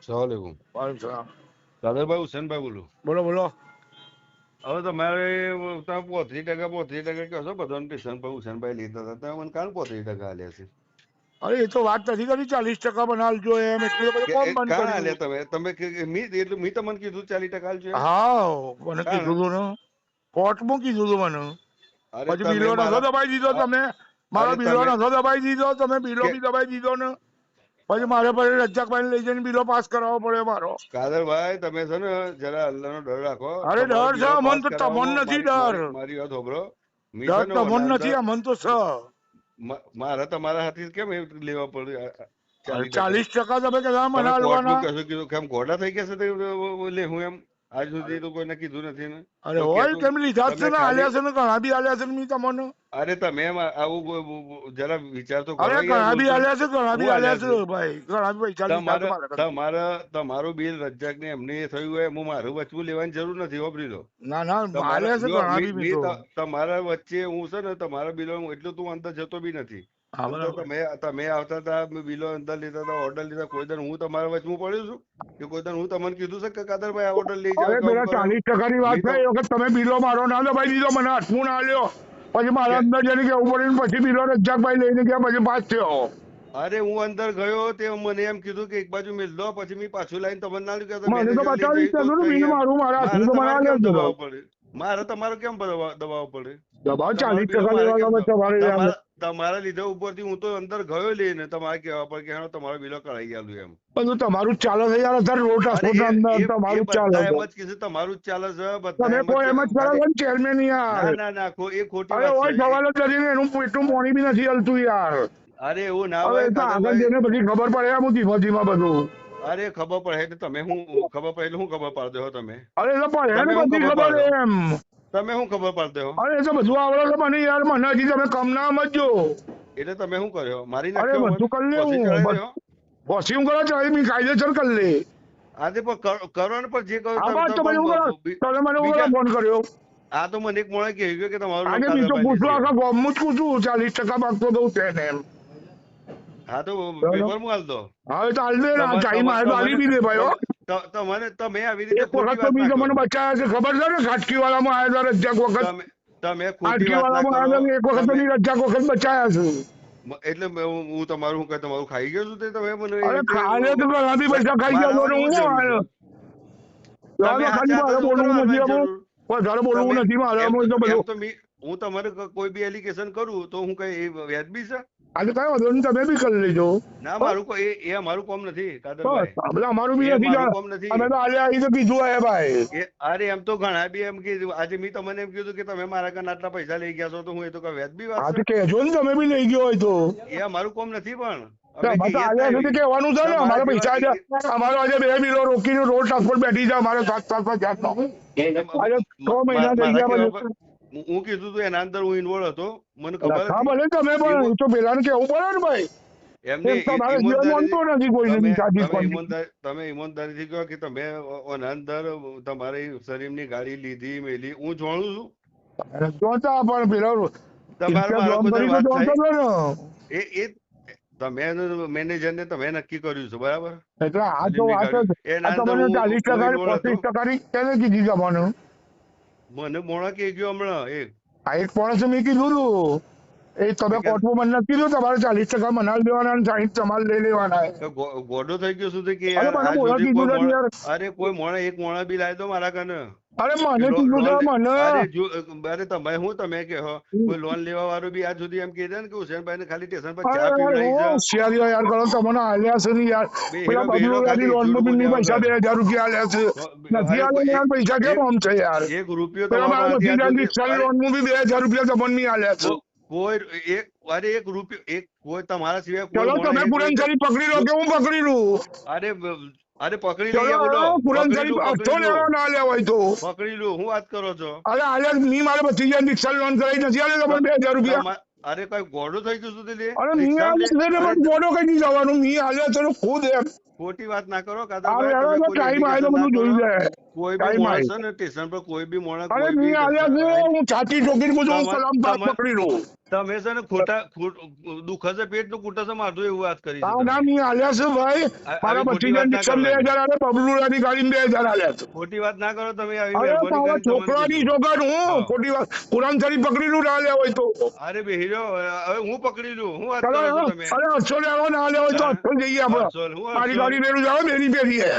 સલામલેકુમ વાલેકુમ સલામ દાદરભાઈ હુસેનભાઈ બોલું બોલો બોલો હવે તમારે તમે પોત્રીસ ટકા પોત્રીસ ટકા કહો છો બધાને કિશનભાઈ હુસેનભાઈ લીધા હતા તમે મને કાલ પોત્રીસ ટકા આલ્યા છે અરે એ તો વાત નથી કરી ચાલીસ ટકા બનાવજો એમ એટલે બધું કોમ બંધ કરી કર્યું. તમે તમે મી એટલે મી તમને કીધું ચાલીસ ટકા આલજો હા મને કીધું હતું ને કોર્ટમાં કીધું હતું મને પછી બિલો નતો દબાઈ દીધો તમે મારો બિલો નતો દબાઈ દીધો તમે બિલો બી દબાઈ દીધો ને પછી મારે પછી રજાકભાઈ લઈ જઈને બિલો પાસ કરાવવો પડે મારો. કાદરભાઈ તમે છે ને જરા અલ્લાહનો ડર રાખો. અરે ડર છે, મન તો તમન તમને નથી ડર. મારી- વાત છોકરો ડર છે તો મન નથી આ મન તો છ મારા મારે તમારા હાથી કેમ એ લેવા પડે? ચાલીસ ટકા? તમે તમે મને હાલવાના. કીધું કેમ ગોડા થઈ ગયા છે તે લે હું એમ આજ સુધી તો કોઈને કીધું નથી ને અરે હોય કેમ લીધા છે ને આલ્યા છે ને ઘણા બી આલ્યા છે મી તમને. અરે તમે આવું જરા વિચાર તો અરે ઘણા બી આલ્યા છે ઘણા બી આલ્યા છે ભાઈ. ઘણા બી પૈસા તમારે તમારા તમારું બિલ રજાક ને એમને થયું હોય હું મારું વચવું લેવાની જરૂર નથી વાપરી લો ના ના આલ્યા છે ઘણા બી તમારા વચ્ચે હું છે ને તમારા બિલો એટલું તું અંદર જતો બી નથી. તમે આવતા હતા બિલો અંદર લેતા હતા ઓર્ડર લેતા કોઈ દર હું તમારા વચમાં પડ્યું છું? કે કોઈ દર હું તમને કીધું છે કે કાદરભાઈ આ ઓર્ડર લઈ જાઓ પેલા. ચાલીસ ટકાની વાત છે એ વખત તમે બિલો મારો ના દબાઈ દીધો મને હાથમું ના લ્યો. પછી મારા અંદર જઈને કેવું પડ્યું પછી બિલો રજાકભાઈ લઈને ગયા પછી પાસ થયો. અરે હું અંદર ગયો તે મને એમ કીધું કે એક બાજુ મિલ દો પછી મેં પાછું લાઈન તમને ના લીધું મને તો બતાવી દીધું. મારું મારા કેમ આલ્યો દબાવવું પડે? મારે તમારો કેમ દબાવ- પડે? દબાવ ચાલીસ ટકા કેમ લેવા તમારે તમારા લીધે ઉપરથી હું તો અંદર ગયો લઈને તમારે કહેવા પડે કે તમારો બિલો કરાઈ ગયેલું એમ. બધું તમારું જ ચાલે છે યાર અત્યારે અંદર એ તમારું જ ચાલે એમ જ કીધું તમારું જ ચાલે છે બધા તમે કોઈ એમ જ કરો છો ચેરમેન યાર. ના ના ના એ ખોટી વાત છે. સવાલ જ નથી ને એનું પેટનું મોણી બી નથી હલતું યાર. અરે એવું ના હોય તો આગળ. જઈને બધી ખબર પડે એમ ધીમા ધીમા બધું. અરે ખબર પડે એટલે તમે હું ખબર પડે એટલે હું ખબર પાડતો હો તમે અરે એટલે બધી ખબર ખબર એમ. તમે શું ખબર પડતો હો? અરે તો બધું આવડે છે મને યાર મને હજી તમે કમ ના સમજો એટલે તમે શું કર્યો? મારી અરે બધું કરી લેવું. પછી હું. કરો ચાલી મી કાયદેસર કરી લે. આજે પણ કરો- ને પણ જે કરો? તમે હું મને ફોન કર્યો. આ તો મને એક મોણે કહી ગયો કે તમારું આજે બીજું પૂછવા. આખા ગામનું જ પૂછું ચાલીસ ટકા માગતો દઉં તેને એમ. હા તો. પેપર હાલ દો હવે તો હાલ દે ને આ તમારે- ચાઈ મારે હાલી બી દે ભાઈ હો. ત- તમને તમે આવી રીતે એક વખત ખોટી તો વાત બીજો ના મને કરો. છે. ખબર છે ને? ખાટકી વાળામાં આવ્યા રજાક વખત. તમે તમે ખોટી વાત ના વાળામાં આવ્યા હતા કરો એક વખત તમે- રજાક વખત બચાયા છે. એટલે હું હું તમારું હું કહે તમારું ખાઈ ગયો છું તે તમે મને અરે ખાલે તો ઘણા પૈસા ખાઈ ગયા હું આવ્યો? હું તમારે કોઈ બી એલિગેશન કરું તો હું કઈ વ્યાજબી છે? આજે કઈ વાંધો નહીં તમે બી કરી લેજો. ના મારું કોઈ એ- અમારું કોમ નથી કાદરભાઈ. અમારું બી નથી મારું નથી. અમે તો આજે આવી તો કીધું હે ભાઈ. અરે એમ તો ઘણા બી એમ કીધું. આજે મેં તમને એમ કીધું કે તમે મારા કન આટલા પૈસા લઈ ગયા છો તો હું એ તો કઈ વ્યાજબી વાત છે? કહેજો ને તમે બી લઈ ગયો હોય તો. એ અમારું કોમ નથી પણ. કહેવાનું છે ને પૈસા અમારો આજે બે બિલો રોકીને રોડ ટ્રાન્સપોર્ટ બેઠી છે અમારે સાત સાત સાત જાતનો આજે છ મહિના થઈ ગયા હું- કીધું તું એના અંદર હું ઇન્વોલ્વ હતો. મને ખબર હા ભલે તમે પણ તો પેલાને કેવું પડે ને ભાઈ? એમને તમે- ઈમાનદારીથી કહો કે તમે અંદર તમારી શરીરની ગાડી લીધી મેલી. હું જોણું છું. જોતા પણ પેલા. એ એ તમે મેનેજર ને તમે નક્કી કર્યું છે બરાબર? એટલે આ તો વાત. એના આ અંદર તમને હું- ચાલીસ હું ટકા involved પચીસ હતો. ટકાની કેને કીધી જવાનું? મને મોણા કે ગયો હમણાં એક આ એક પોણસે મેં કીધું હતું એ તમે કે- કોર્ટમાં મને નથી કીધું તમારે ચાલીસ ટકા મનાલ દેવાના અને સાહીઠ તમારે લઈ લેવાના. ગોડો થઈ ગયો કે સુધી મોણા- અરે કોઈ મોણા એક મોણા બી લાવી દો મારા કને. અરે મને કીધું છે મને. અરે તમે હું તમે કહો? કોઈ લોન લેવા વાળો બી આજ સુધી એમ કહી ને કે હુસેનભાઈ ને ખાલી સ્ટેશન પર ચા પીવડાવી હું છે હોશિયારીઓ યાર કરો તમને આલ્યા છે ને યાર. પેલા હીરો- બે લોન બબલુરાની ખાલી બી બોલ્યા પૈસા બે વગર. હજાર રૂપિયા આલ્યા છે. નથી આલ્યા યાર પૈસા કેમ આમ છે યાર? એક રૂપિયો તો મારા ભત્રીજાની હાથે રિક્ષાની અરે, બી બે હજાર રૂપિયા તમને નહીં આલ્યા છે. કોઈ એક અરે એક રૂપિયો એક કોઈ તમારા સિવાય કોઈ તમે પુરનસરી પકડી લો કે હું પકડી લઉં? અરે અરે પકડી લઈએ બોલો. લો, અઠો પકડી લેવા ના લેવા હોય તો. પકડી લો હું વાત કરો છો? અરે આલે મી મારે ભત્રીજા રિક્ષાની લોન કરાવી નથી. આલે તમને બે હજાર રૂપિયા. અરે કઈ ગોડો થઈ ગયું શું તે? અરે મી આલે લે- પણ ગોડો કઈ નહીં જવાનું મી આલે તો ખુદ એમ. ખોટી વાત ના કરો કાદરભાઈ, ટાઈમ આવ્યો બધું ના જોઈ. જાય. કોઈ બી માણસ ને સ્ટેશન પર કોઈ બી મોણા અરે છે ઘટના હું છાતી ઠોકીને બોલું સલામ પકડી લઉં. તમે છે ને ખોટા દુખ છે પેટનું કૂટે છે માથું એવું વાત કરી છે હા તમે. ના મેં આલ્યા છે ભાઈ. મારા ભત્રીજા ના નિક્ષમ બે હજાર આલે બબલુડાની ગાડી બે હજાર આલ્યા છે. ખોટી વાત ના કરો તમે આવી મહેરબાની મારા છોકરાની. છોકર હું? ખોટી વાત. કુરાન શરીફ લઉં ના આલ્યા હોય તો. અરે બેહી રહ્યો હવે હું પકડી લઉં હું વાત કરો તમે? અરે અચ્છો લેવા ના આલ્યા હોય તો અચ્છો જઈએ આપણે. મારી ગાડી લેલું જાવ મેરી બેરી હે